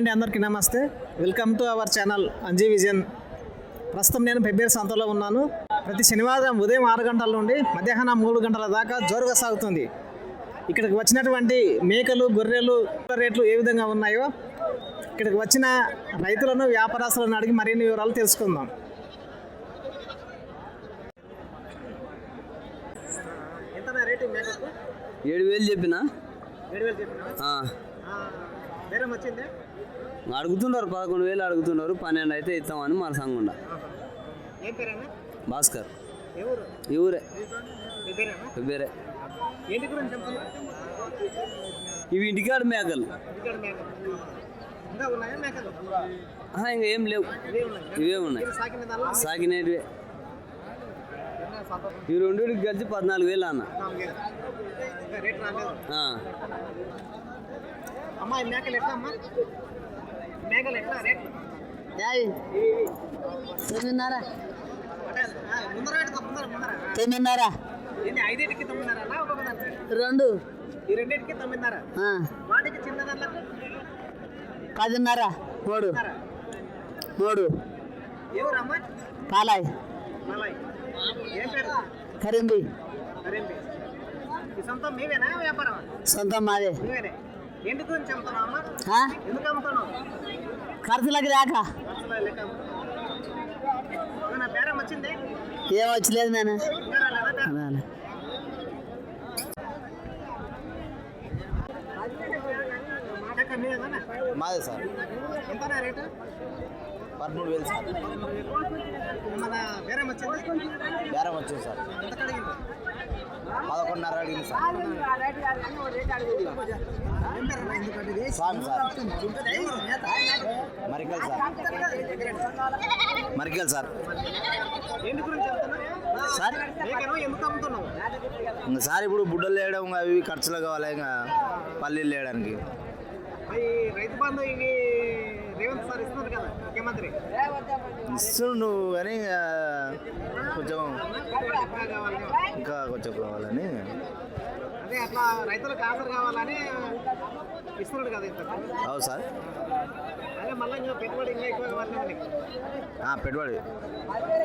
అండి అందరికీ నమస్తే. Welcome to our channel Anji vision ప్రస్తుతం నేను పెబ్బేరు సంతలో ఉన్నాను. ప్రతి శనివారం ఉదయం ఆరు గంటల నుండి మధ్యాహ్నం మూడు గంటల దాకా జోరుగా సాగుతుంది. ఇక్కడికి వచ్చినటువంటి మేకలు గొర్రెలు రేట్లు ఏ విధంగా ఉన్నాయో ఇక్కడికి వచ్చిన రైతులను వ్యాపారస్తులను అడిగి మరిన్ని వివరాలు తెలుసుకుందాం. ఏడు వేలు చెప్పిన? ఏడు వేలు చెప్పిన? అడుగుతున్నారు పదకొండు వేలు అడుగుతున్నారు పన్నెండు అయితే ఇస్తామని మన సంగుండ భాస్కర్. ఎవరు ఈ ఊరే. వేరే ఇవి ఇంటికాడ మేకలు. ఇంకా ఏం లేవు. ఇవే ఉన్నాయి. ఇవే ఉన్నాయి. మీరు సాకిన దానిలో సాగినటివే ఈ రెండుకి కలిసి పద్నాలుగు వేలు అన్న నాలుగేళ్ళు. ఇంకా రేట్ రాలేదు ఆ. అమ్మా ఈ మేకలు ఎట్లా అమ్మా? మేకలు ఎట్లా రేట్ తొమ్మిదిన్నర. ముందర ముందర ముందర తొమ్మిదిన్నర ఏంటి ఐదింటికి తొమ్మిదిన్నర ఒక్కొక్క దానికి రెండు. ఈ రెండింటికి తొమ్మిదిన్నర. వాటికి చిన్న దాంట్లో పదిన్నర. మూడు. మూడు. ఎవరు అమ్మా? పాలాయ్ మలాయ్. ఏం పేరు? కరింబి. కరెంట్ ఈ సొంతం మీవేనా? వ్యాపారం సొంతం మాదే. మీవేనే. ఖర్చులకు రాక. ఏం వచ్చలేదు నేను ఇంకా రాలేదా బేరం? అదే. చెక్క మీదేనా? మాదే సార్. పదమూడు వేలు సార్. బేరం వచ్చింది? సార్. ఎంత కడిగింది? పదకొండున్నర అడిగింది sir. Swamy sir. Marikal sir. Marikal sir. Sir. Sir ఇప్పుడు బుడ్డలు వేయడం అవి ఖర్చులు కావాలి ఇంకా పల్లీలు వేయడానికి రైతు బంధు ఇవి రేవంత్ సార్ ఇస్తున్నారు కదా ముఖ్యమంత్రి ఇస్తుండు కానీ కొంచెం ఇంకా కొంచెం కావాలని. అదే అట్లా రైతులకు కావాలని ఇస్తున్నాడు కదా ఇంత అవు సార్. అదే మళ్ళీ ఇంకా పెట్టుబడి ఇంకా ఎక్కువ కావాలి పెట్టుబడి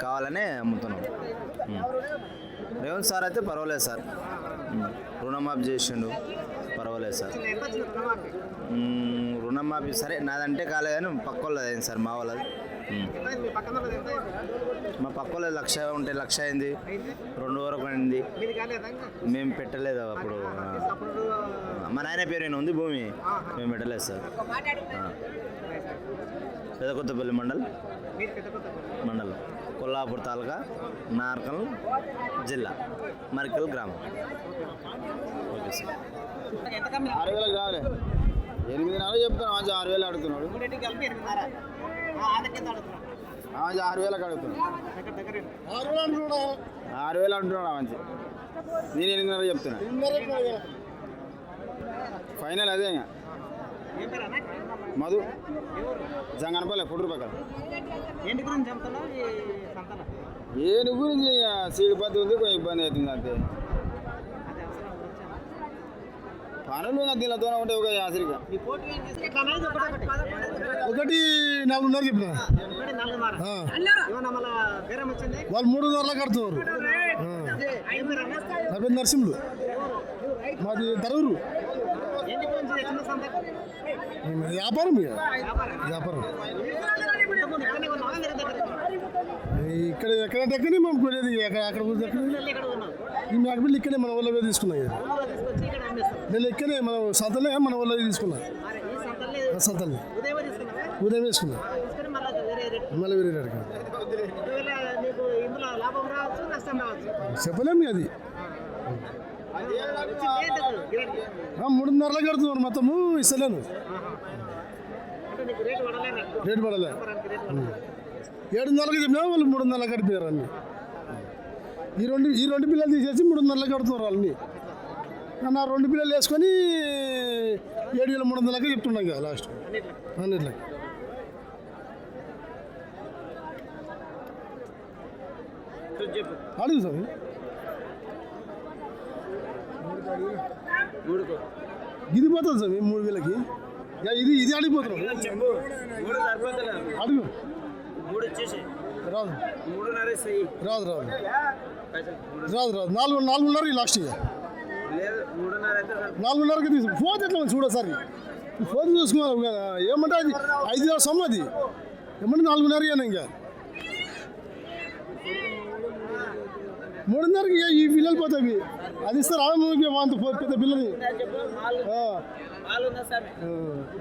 కావాలనే అమ్ముతున్నాం. రేవంత్ సార్ అయితే పర్వాలేదు సార్. రుణమాఫీ చేసిండు. పర్వాలేదు సార్. రుణమాఫీ మ్మ్, సరే నాదంటే కాలే కానీ పక్క వాళ్ళది సార్ మా వాళ్ళది. మా పక్క వాళ్ళది లక్ష ఉంటే లక్ష అయింది రెండు వరకు అయింది. మేము పెట్టలేదు అప్పుడు మా నాయన పేరు ఉంది భూమి? మేము పెట్టలేదు సార్. పెదకొత్తపల్లి మండల్. మండల్. మండలం కొల్లాపూర్ తాలూకా నార్కల్ జిల్లా మరికల్ గ్రామం. Okay sir. ఎనిమిదిన్నర చెప్తాను మంచి ఆరు వేలు అడుగుతున్నాడు. మంచి ఆరు వేలకు అడుగుతున్నాడు. ఆరు వేలు అంటున్నాడు? మంచి నేను ఎనిమిదిన్నర చెప్తున్నా. ఫైనల్ అదే ఇంకా. మధు. జంగనపల్లి పుట్టు పక్కన. ఏను గురించి ఇక సీడ్ పత్తి ఉంది కొంచెం ఇబ్బంది అవుతుంది అంతే అదే అవసరం వచ్చాను పనులు దీనితో ఉంటే ఒక ఆసరిగా ఒకటి నాలుగున్నర చెప్పిన? ఒకటి వాళ్ళు మూడున్నరలో కడుతున్నారు. ఏం పేరు నా పేరు నరసింహులు. మాది తరూరు వ్యాపారం వ్యాపారం. ఇక్కడ ఎక్కడ దగ్గరనే మనం కొనేది ఎక్కడ అక్కడ దగ్గర ఎక్కడ? ఈ మేకపిల్లి ఇక్కడే మన వాళ్ళ తీసుకున్నాం ఊళ్ళో నేను ఇక్కడే మన సంతలే మన వాళ్ళ తీసుకున్నాం. సంతల్ని ఉదయం వేసుకున్నాం మళ్ళీ వేరే రేట్. మళ్ళీ వేరే అడిగి ఒకవేళ నీకు ఇందులో లాభం రావచ్చు నష్టం రావచ్చు. చెప్పలేము అది. మూడున్నరలో కడుతున్నారు మొత్తము ఇస్తలేను. రేటు పడలే. ఏడున్నరకి చెప్పినా వాళ్ళు మూడున్నరలో కడిపారు అన్ని. ఈ రెండు ఈ రెండు పిల్లలు తీసేసి మూడున్నరలో కడుతున్నారు వాళ్ళని. నా రెండు పిల్లలు వేసుకొని ఏడు వేల మూడు వందలకి చెప్తున్నాం ఇక లాస్ట్. అన్నిట్లకి అడుగు స్వామి ఇది పోతుంది స్వామి మూడు వేలకి. ఇది ఇది అడిగిపోతున్నాం అడుగు. రాదు. రాదు రాదు. రాదు రాదు. నాలుగు నాలుగున్నర లాస్ట్ ఇక. నాలుగున్నరకి తీసు ఫోన్ ఎట్లా ఉంది? చూడసారి ఫోన్ చూసుకోవాలి కదా ఏమంటే అది ఐదు వేల సొమ్ము అది. ఏమంటే నాలుగున్నర ఇంకా. మూడున్నరకి ఈ పిల్లలు పోతాయి. అది ఇస్తారు ఆమె అంత పెద్ద పిల్లని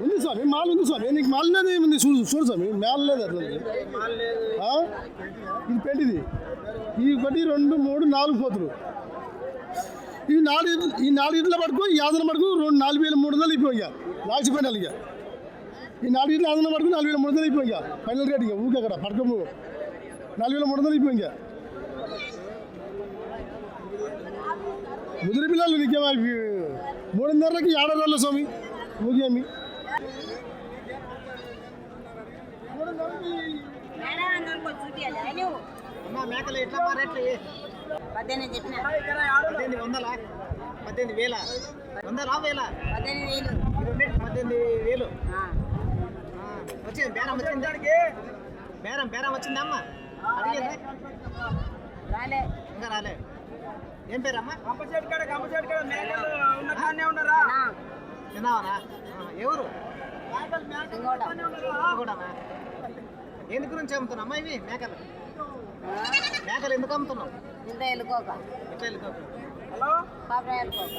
ఉంది స్వామి మాల్ ఉంది స్వామి. నీకు మాల్ లేదు ఏముంది? చూడు చూడు స్వామి మాల్ లేదు అట్లా ఇది పెట్టిది ఈ ఒకటి రెండు మూడు నాలుగు పోతులు ఈ నాలుగు ఈ నాలుగు ఇట్లా పట్టుకో ఈ ఆదన పట్టుకో రెండు నాలుగు వేల మూడు వందలు అయిపోయా లాస్ట్ ఫైనల్ ఇక ఈ నాలుగు ఇట్లా ఆదన పట్టుకో నాలుగు వేల మూడు వందలు అయిపోయా ఫైనల్ రేట్ ఇక ఊకే అక్కడ పట్టుకోము నాలుగు వేల మూడు వందలు అయిపోయా ముదిరి పిల్లలు నీకేమో ఇవి మూడున్నరకి ఏడాది స్వామి ఊగేమి అమ్మా మేకలు ఎట్లా మా రేట్లు పద్దెనిమిది చెప్పిన. పద్దెనిమిది వందల? పద్దెనిమిది వేల? వందలా వేల? పద్దెనిమిది వేలు. ఈ రెండింటికి పద్దెనిమిది వేలు. ఆ. ఆ, వచ్చింది బేరం వచ్చింది. బేరం బేరం వచ్చిందా అమ్మా? అడిగిందా. రాలే. ఇంకా రాలే. ఏం పేరమ్మా? నా తిన్నావనా ఎవరు కూడానా ఎందుకు గురించి అమ్ముతున్నామ్మా ఇవి? మేకలు? మేకలు ఎందుకు అమ్ముతున్నావు? ఇంత వెళ్ళుకోక కాపురం వెళ్ళుకోక కాపురం వెళ్ళుకోక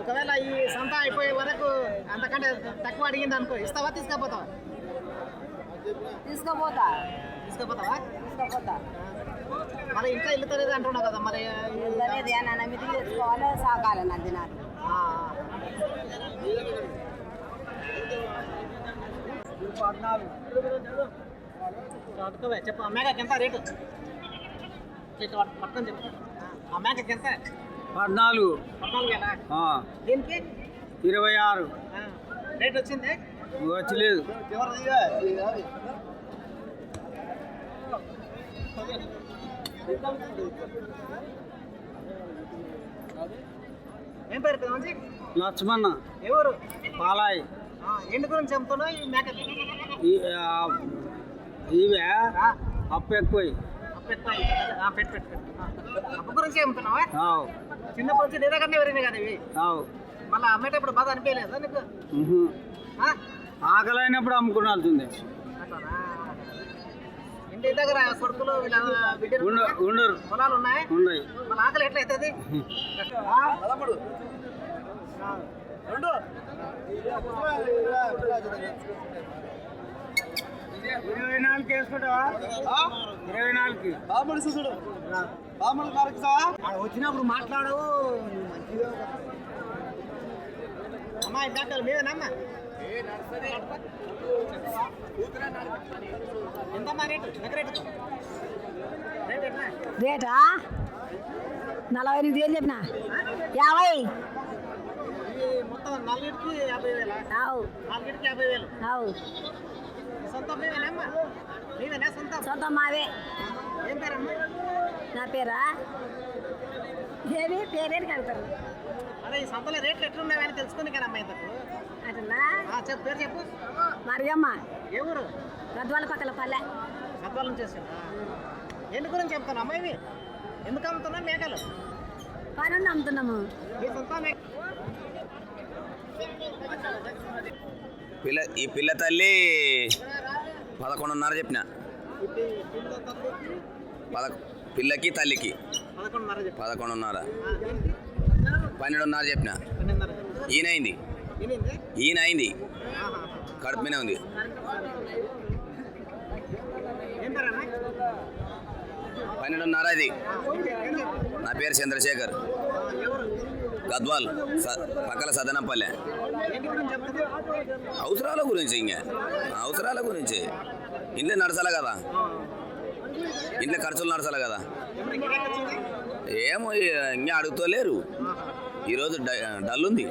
ఒకవేళ ఈ సంత అయిపోయే వరకు అంతకంటే తక్కువ అడిగింది అనుకో ఇస్తావా తీసుకపోతావా? తీసుకుపోతా. తీసుకపోతావా? తీసుకుపోతా. మరి ఇంట్లో ఇల్లు తెలియదు అంటున్నావు కదా మరి వెళ్తలేదు అని మితికి తెచ్చుకోవాలి సాకాలి నా దినాలు అడుగుతావే చెప్పు మేకకి ఎంత రేటు పట్టుకొని చెప్పు మేకకి ఎంత పద్నాలుగు. పద్నాలుగు ఇరవై ఆరు. రేట్ వచ్చింది వచ్చలేదు ఏం పేరు లక్ష్మణ. ఎవరు? పాలాయి ఆ, ఎండు గురించి చెప్తున్నావు? ఈ మేకకి ఈ- ఆ, ఇవే అప్పు ఎక్కువ. పెట్టు పెట్టు అప్పు గురించి చెప్తున్నావా? ఆవు. చిన్నప్పటి నుంచి నీ దగ్గరనే పెరిగినాయి కదా ఇవి. ఆవు. మళ్ళీ అమ్మేటప్పుడు బాధ అనిపించలేదా నీకు? ఉహు. ఆ? ఆకలి అయినప్పుడు అమ్ముకునాల్సిందే? ఇంటి దగ్గర కొడుకులు? ఉండరు. పొలాలు ఉన్నాయి? మళ్ళీ ఆకలి ఎట్లా అవుతుంది ఇరవై నాలుగు వేసుకుంటావా? ఇరవై నాలుగు వచ్చినప్పుడు మాట్లాడవు అమ్మా మీదేనమ్మా రేటు? నలభై ఎనిమిది వేలు చెప్పిన. యాభై? ఇది మొత్తం నాలుగిటికి యాభై వేల? నాలుగిటికి యాభై వేలు. సొంతం మీదేనమ్మా మీదేనా సొంతం? సొంతం మావే. ఏం పేరమ్మా? నా పేరా? ఏమి? పేరేంటి కడతారు? అదే ఈ సంతలో రేట్లు ఎట్లున్నాయని తెలుసుకుని కదా అమ్మాయి ఇంతకు. ఆ, చెప్పు పేరు చెప్పు. మరియమ్మ ఏ ఊరు? గద్వాల పక్కల పల్లె. సద్వాల నుంచి వచ్చాను ఎందుకు గురించి చెప్తాను అమ్మాయివి ఎందుకు అమ్ముతున్నా మేకలు? పని అమ్ముతున్నాము. మీ సొంత మేక పిల్ల ఈ పిల్ల తల్లి పదకొండున్నర చెప్పిన. పద పిల్లకి తల్లికి. పదకొండున్నర. పన్నెండున్నర చెప్పిన. ఈయనైంది. ఈయన అయింది ఈయన అయింది ఉంది. పన్నెండున్నర అది నా పేరు చంద్రశేఖర్. గద్వాల్ పక్కల సదనపల్లె. అవసరాల గురించి ఇంకా అవసరాల గురించి. ఇంట్లో నడచాలి కదా. ఇంట్లో ఖర్చులు నడచాలి కదా. ఏమో ఇంకా అడుగుతలేరు. ఈరోజు డ- డల్ ఉంది